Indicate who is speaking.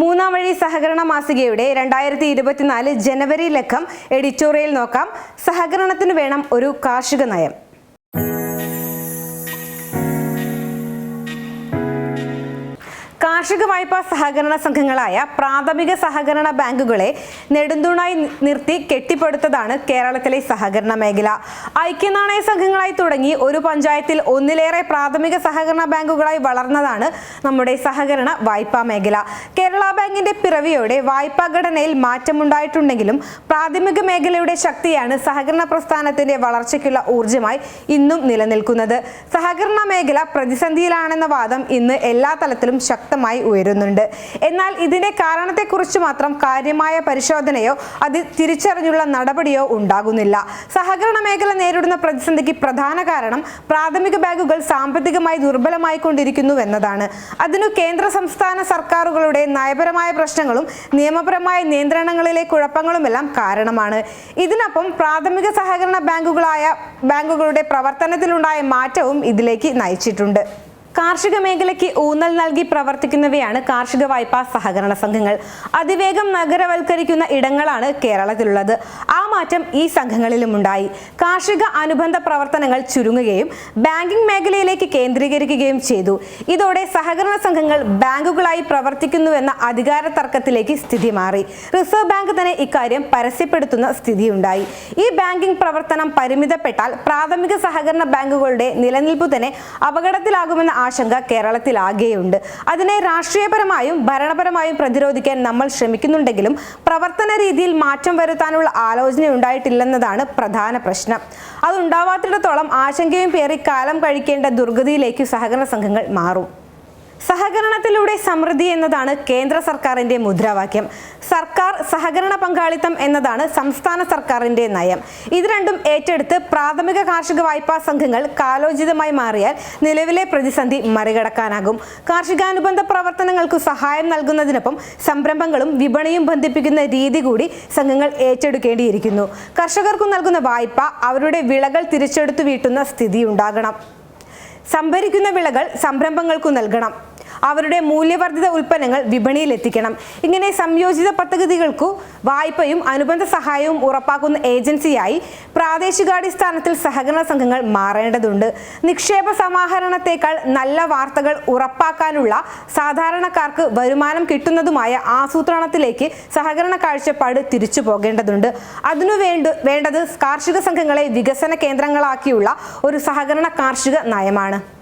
Speaker 1: മൂന്നാം വഴി സഹകരണ മാസികയുടെ രണ്ടായിരത്തി ഇരുപത്തിനാല് ജനുവരി ലക്കം എഡിറ്റോറിയൽ നോക്കാം. സഹകരണത്തിന് വേണം ഒരു കാർഷിക നയം. കാർഷിക വായ്പാ സഹകരണ സംഘങ്ങളായ പ്രാഥമിക സഹകരണ ബാങ്കുകളെ നെടുന്തൂണായി നിർത്തി കെട്ടിപ്പടുത്തതാണ് കേരളത്തിലെ സഹകരണ മേഖല. ഐക്യനാണയ സംഘങ്ങളായി തുടങ്ങി ഒരു പഞ്ചായത്തിൽ ഒന്നിലേറെ പ്രാഥമിക സഹകരണ ബാങ്കുകളായി വളർന്നതാണ് നമ്മുടെ സഹകരണ വായ്പാ മേഖല. കേരള ബാങ്കിന്റെ പിറവിയോടെ വായ്പാ ഘടനയിൽ മാറ്റമുണ്ടായിട്ടുണ്ടെങ്കിലും പ്രാഥമിക മേഖലയുടെ ശക്തിയാണ് സഹകരണ പ്രസ്ഥാനത്തിന്റെ വളർച്ചയ്ക്കുള്ള ഊർജമായി ഇന്നും നിലനിൽക്കുന്നത്. സഹകരണ മേഖല പ്രതിസന്ധിയിലാണെന്ന വാദം ഇന്ന് എല്ലാ തലത്തിലും ശക്തമായി ഉയരുന്നുണ്ട്. എന്നാൽ ഇതിന്റെ കാരണത്തെക്കുറിച്ച് മാത്രം കാര്യമായ പരിശോധനയോ അത് തിരിച്ചറിഞ്ഞുള്ള നടപടിയോ ഉണ്ടാകുന്നില്ല. സഹകരണ മേഖല നേരിടുന്ന പ്രതിസന്ധിക്ക് പ്രധാന കാരണം പ്രാഥമിക ബാങ്കുകൾ സാമ്പത്തികമായി ദുർബലമായി കൊണ്ടിരിക്കുന്നുവെന്നതാണ് അതിനു കേന്ദ്ര സംസ്ഥാന സർക്കാരുകളുടെ നയപരമായ പ്രശ്നങ്ങളും നിയമപരമായ നിയന്ത്രണങ്ങളിലെ കുഴപ്പങ്ങളുമെല്ലാം കാരണമാണ്. ഇതിനൊപ്പം പ്രാഥമിക സഹകരണ ബാങ്കുകളായ ബാങ്കുകളുടെ പ്രവർത്തനത്തിലുണ്ടായ മാറ്റവും ഇതിലേക്ക് നയിച്ചിട്ടുണ്ട്. കാർഷിക മേഖലയ്ക്ക് ഊന്നൽ നൽകി പ്രവർത്തിക്കുന്നവയാണ് കാർഷിക വായ്പാ സഹകരണ സംഘങ്ങൾ. അതിവേഗം നഗരവൽക്കരിക്കുന്ന ഇടങ്ങളാണ് കേരളത്തിലുള്ളത്. ആ മാറ്റം ഈ സംഘങ്ങളിലും ഉണ്ടായി. കാർഷിക അനുബന്ധ പ്രവർത്തനങ്ങൾ ചുരുങ്ങുകയും ബാങ്കിംഗ് മേഖലയിലേക്ക് കേന്ദ്രീകരിക്കുകയും ചെയ്തു. ഇതോടെ സഹകരണ സംഘങ്ങൾ ബാങ്കുകളായി പ്രവർത്തിക്കുന്നുവെന്ന അധികാര തർക്കത്തിലേക്ക് സ്ഥിതി മാറി. റിസർവ് ബാങ്ക് തന്നെ ഇക്കാര്യം പരസ്യപ്പെടുത്തുന്ന സ്ഥിതിയുണ്ടായി. ഈ ബാങ്കിംഗ് പ്രവർത്തനം പരിമിതപ്പെട്ടാൽ പ്രാഥമിക സഹകരണ ബാങ്കുകളുടെ നിലനിൽപ്പ് തന്നെ അപകടത്തിലാകുമെന്ന ആശങ്ക കേരളത്തിലാകെയുണ്ട്. അതിനെ രാഷ്ട്രീയപരമായും ഭരണപരമായും പ്രതിരോധിക്കാൻ നമ്മൾ ശ്രമിക്കുന്നുണ്ടെങ്കിലും പ്രവർത്തന രീതിയിൽ മാറ്റം വരുത്താനുള്ള ആലോചന ഉണ്ടായിട്ടില്ലെന്നതാണ് പ്രധാന പ്രശ്നം. അതുണ്ടാവാത്തിടത്തോളം ആശങ്കയും പേറി കാലം കഴിക്കേണ്ട ദുർഗതിയിലേക്ക് സഹകരണ സംഘങ്ങൾ മാറും. സഹകരണത്തിലൂടെ സമൃദ്ധി എന്നതാണ് കേന്ദ്ര സർക്കാരിന്റെ മുദ്രാവാക്യം. സർക്കാർ സഹകരണ പങ്കാളിത്തം എന്നതാണ് സംസ്ഥാന സർക്കാരിന്റെ നയം. ഇത് രണ്ടും ഏറ്റെടുത്ത് പ്രാഥമിക കാർഷിക വായ്പാ സംഘങ്ങൾ കാലോചിതമായി മാറിയാൽ നിലവിലെ പ്രതിസന്ധി മറികടക്കാനാകും. കാർഷികാനുബന്ധ പ്രവർത്തനങ്ങൾക്ക് സഹായം നൽകുന്നതിനൊപ്പം സംരംഭങ്ങളും വിപണിയും ബന്ധിപ്പിക്കുന്ന രീതി കൂടി സംഘങ്ങൾ ഏറ്റെടുക്കേണ്ടിയിരിക്കുന്നു. കർഷകർക്കു നൽകുന്ന വായ്പ അവരുടെ വിളകൾ തിരിച്ചെടുത്തു വീട്ടുന്ന സ്ഥിതി ഉണ്ടാകണം. സംഭരിക്കുന്ന വിളകൾ സംരംഭങ്ങൾക്കു നൽകണം. അവരുടെ മൂല്യവർദ്ധിത ഉൽപ്പന്നങ്ങൾ വിപണിയിൽ എത്തിക്കണം ഇങ്ങനെ സംയോജിത പദ്ധതികൾക്കു വായ്പയും അനുബന്ധ സഹായവും ഉറപ്പാക്കുന്ന ഏജൻസിയായി പ്രാദേശികാടിസ്ഥാനത്തിൽ സഹകരണ സംഘങ്ങൾ മാറേണ്ടതുണ്ട്. നിക്ഷേപ സമാഹരണത്തെക്കാൾ നല്ല വാർത്തകൾ ഉറപ്പാക്കാനുള്ള സാധാരണക്കാർക്ക് വരുമാനം കിട്ടുന്നതുമായ ആസൂത്രണത്തിലേക്ക് സഹകരണ കാഴ്ചപ്പാട് തിരിച്ചു പോകേണ്ടതുണ്ട്. അതിനു വേണ്ട വേണ്ടത് കാർഷിക സംഘങ്ങളെ വികസന കേന്ദ്രങ്ങളാക്കിയുള്ള ഒരു സഹകരണ കാർഷിക നയമാണ്.